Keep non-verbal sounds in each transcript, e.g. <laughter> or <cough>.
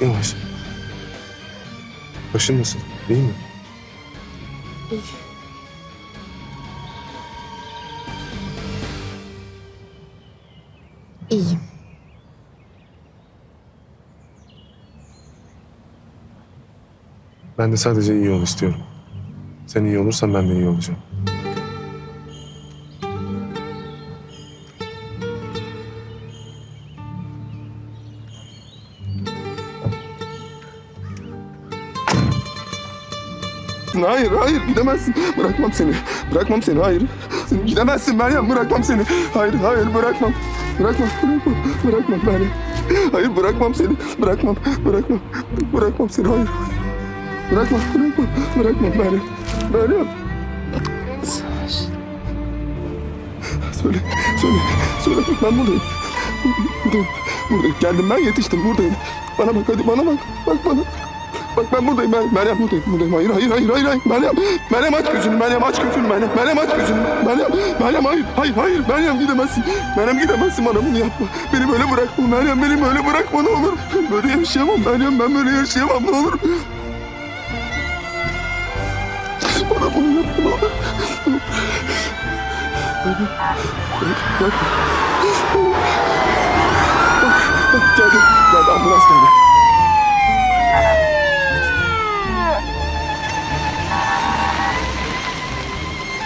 Yavaş. Başın nasıl? İyi mi? İyi. İyiyim. Ben de sadece iyi ol istiyorum. Sen iyi olursan ben de iyi olacağım. Hayır, hayır gidemezsin. Bırakmam seni. Bırakmam seni, hayır. Sen gidemezsin Meryem, bırakmam seni. Hayır, hayır bırakmam. Bırakmam, bırakmam, bırakmam Meryem. Hayır bırakmam seni. Bırakmam, bırakmam. Bırakmam seni, hayır. Bırakmam, bırakmam, bırakmam Meryem. Meryem. Söyle, söyle, söyle. Ben buradayım. Buradayım, buradayım. Geldim ben yetiştim, buradayım. Bana bak hadi, bana bak. Bak bana. Bak ben buradayım Meryem, Meryem buradayım, buradayım. Hayır, hayır, hayır, hayır. Meryem, Meryem aç gözünü, Meryem aç gözünü, Meryem. Meryem aç gözünü, Meryem. Meryem hayır, hayır, hayır. Meryem gidemezsin. Meryem gidemezsin bana bunu yapma. Beni böyle bırakma Meryem, beni böyle bırakma ne olur. Ben böyle yaşayamam Meryem, ben böyle yaşayamam ne olur. Bana bunu yapma ne olur. Bak, bak,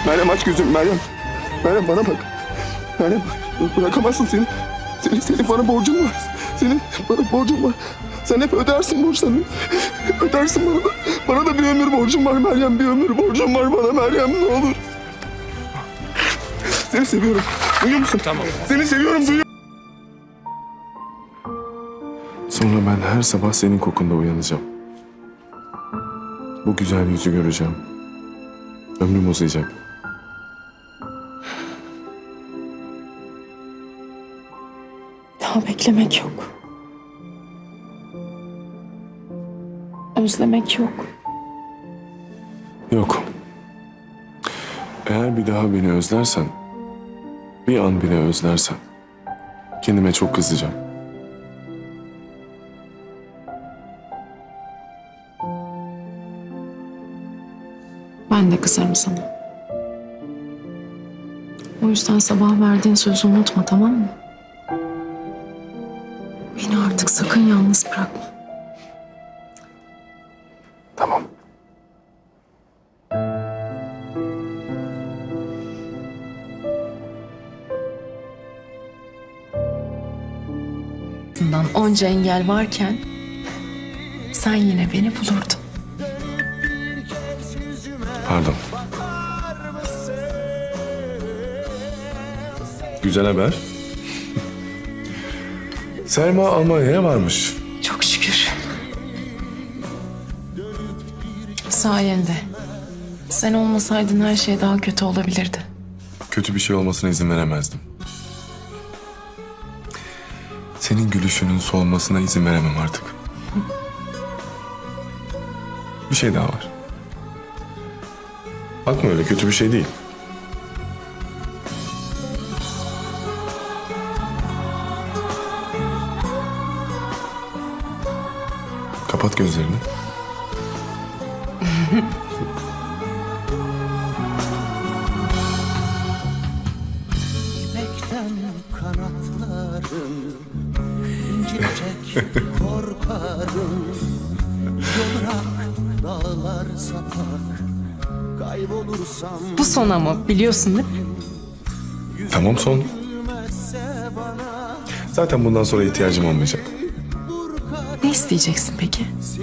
Meryem aç gözünü Meryem. Meryem bana bak. Meryem bırakamazsın seni. Senin, senin bana borcun var. Senin bana borcun var. Sen hep ödersin borçlarını. Ödersin bana da. Bana da bir ömür borcum var Meryem. Bir ömür borcum var bana Meryem ne olur. Seni seviyorum. Duyuyor musun? Tamam. Seni seviyorum duyuyor Sonra ben her sabah senin kokunda uyanacağım. Bu güzel yüzü göreceğim. Ömrüm uzayacak. Daha beklemek yok. Özlemek yok. Yok. Eğer bir daha beni özlersen, bir an bile özlersen, kendime çok kızacağım. Ben de kızarım sana. O yüzden sabah verdiğin sözü unutma tamam mı? Beni artık sakın yalnız bırakma. Tamam. Bundan onca engel varken sen yine beni bulurdun. Pardon. Güzel haber. Selma Almanya'ya varmış. Çok şükür. Sayende. Sen olmasaydın her şey daha kötü olabilirdi. Kötü bir şey olmasına izin veremezdim. Senin gülüşünün solmasına izin veremem artık. Bir şey daha var. Bakma öyle kötü bir şey değil. Kapat gözlerini. Kanatlarım <laughs> korkarım Yolrak dağlar sapak Kaybolursam Bu son ama biliyorsun değil mi? Tamam son. Zaten bundan sonra ihtiyacım olmayacak. Ne isteyeceksin peki?